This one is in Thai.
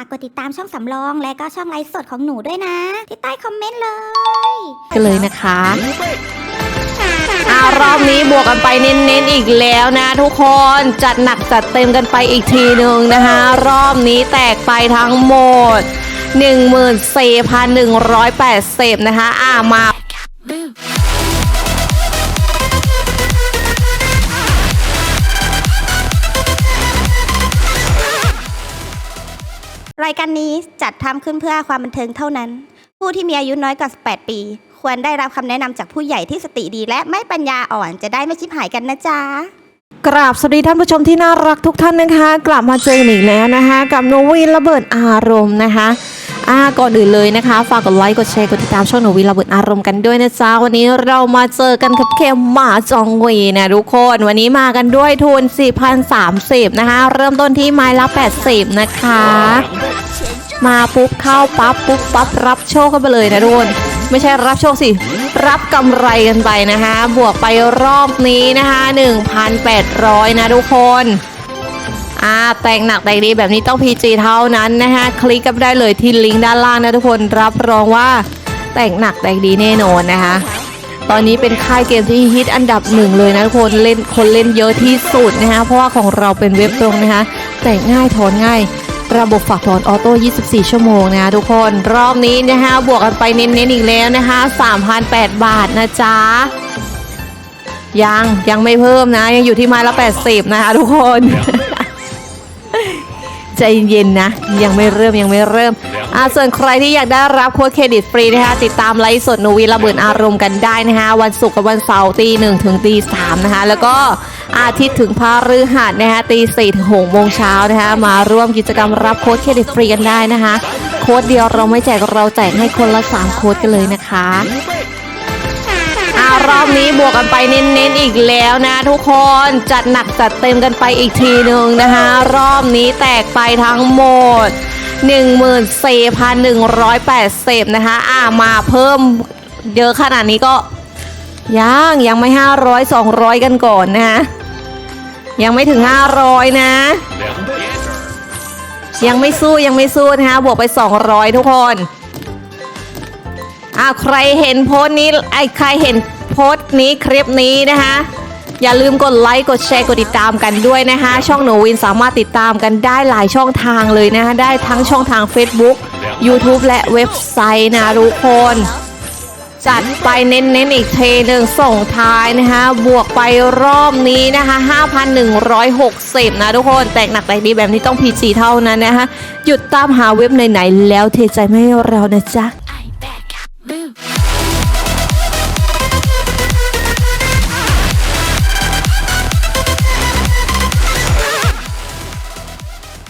ากกดติดตามช่องสำรอง และก็ช่องไลฟ์สดของหนูด้วยนะ ที่ใต้คอมเมนต์เลย กันเลยนะคะอารอบนี้บวกกันไปเน้นๆอีกแล้วนะ ทุกคนจัดหนักจัดเต็มกันไปอีกทีหนึ่งนะคะ รอบนี้แตกไปทั้งหมด 14,180นะคะอ่ามาายการนี้จัดทำขึ้นเพื่อความบันเทิงเท่านั้น ผู้ที่มีอายุน้อยกว่า 18 ปี ควรได้รับคำแนะนำจากผู้ใหญ่ที่สติดีและไม่ปัญญาอ่อนจะได้ไม่ชิบหายกันนะจ๊ะ กราบสวัสดีท่านผู้ชมที่น่ารักทุกท่านนะคะ กลับมาเจอกันอีกแล้วนะคะ กับโนวีระเบิดอารมณ์นะคะ อ่าก่อนอื่นเลยนะคะ ฝากกดไลค์ กดแชร์ กดติดตามช่องโนวีระเบิดอารมณ์กันด้วยนะจ๊ะ วันนี้เรามาเจอกันกับเกมหมาจองเวนะทุกคน วันนี้มากันด้วยทุน 4,030 นะคะ เริ่มต้นที่ไม้ละ 80 นะคะ มาปุ๊บเข้าปั๊บปุ๊บปั๊บรับโชคกันไปเลยนะทุกคนไม่ใช่รับโชคสิ รับกำไรกันไปนะคะ บวกไปรอบนี้นะคะ 1,800 นะทุกคน อ่าแต่งหนักแต่งดีแบบนี้ต้อง PG เท่านั้นนะคะคลิกกันได้เลยที่ลิงก์ด้านล่างนะทุกคนรับรองว่าแต่งหนักแต่งดีแน่นอนนะคะ ตอนนี้เป็นค่ายเกมที่ฮิตอันดับหนึ่งเลยนะทุกคนเล่นคนเล่นเยอะที่สุดนะคะเพราะว่าของเราเป็นเว็บตรงนะคะแต่งง่ายถอนง่ายระบบฝากถอนออโต้ 24 ชั่วโมงนะคะทุกคน รอบนี้นะคะบวกกันไปเน้นๆอีกแล้วนะคะ3,008 บาทนะจ๊ะ ยังยังไม่เพิ่มนะ ยังอยู่ที่ไม้ละ 80 นะคะทุกคน ใจเย็นๆนะ ยังไม่เริ่มยังไม่เริ่มอ่าส่วนใครที่อยากได้รับโค้ดเครดิตฟรีนะคะติดตามไลฟ์สดโนวีระเบิดอารมณ์กันได้นะคะวันศุกร์กับวันเสาร์ตีหนึ่งถึงตีสามนะคะแล้วก็อาทิตย์ถึงพฤหัสนะคะตีสี่ถึงหกโมงเช้านะคะมาร่วมกิจกรรมรับโค้ดเครดิตฟรีกันได้นะคะ โค้ดเดียวเราไม่แจกเราแจกให้คนละสามโค้ดกันเลยนะคะ รอบนี้บวกกันไปเน้นๆอีกแล้วนะ ทุกคนจัดหนักจัดเต็มกันไปอีกทีหนึ่งนะคะ รอบนี้แตกไปทั้งหมด14,180นะคะ อ่ามาเพิ่มเยอะขนาดนี้ก็ยังยังไม่ 500 200 กันก่อนนะคะยังไม่ถึง 500 นะ ยังไม่สู้ยังไม่สู้นะคะบวกไป 200 ทุกคนอ่าใครเห็นโพสต์นี้ไอ้ใครเห็น โพสต์นี้คลิปนี้นะคะ อย่าลืมกดไลค์กดแชร์กดติดตามกันด้วยนะคะ ช่องหนูวินสามารถติดตามกันได้หลายช่องทางเลยนะคะได้ทั้งช่องทาง Facebook YouTube และเว็บไซต์นะทุกคนจัดไปเน้นๆอีกเทหนึ่งส่งท้ายนะคะบวกไปรอบนี้นะคะ 5,160 นะทุกคน แตกหนักแตกดีแบบนี้ต้อง PG เท่านั้นนะคะหยุดตามหาเว็บไหนๆแล้วเทใจไม่ให้เรานะจ๊ะ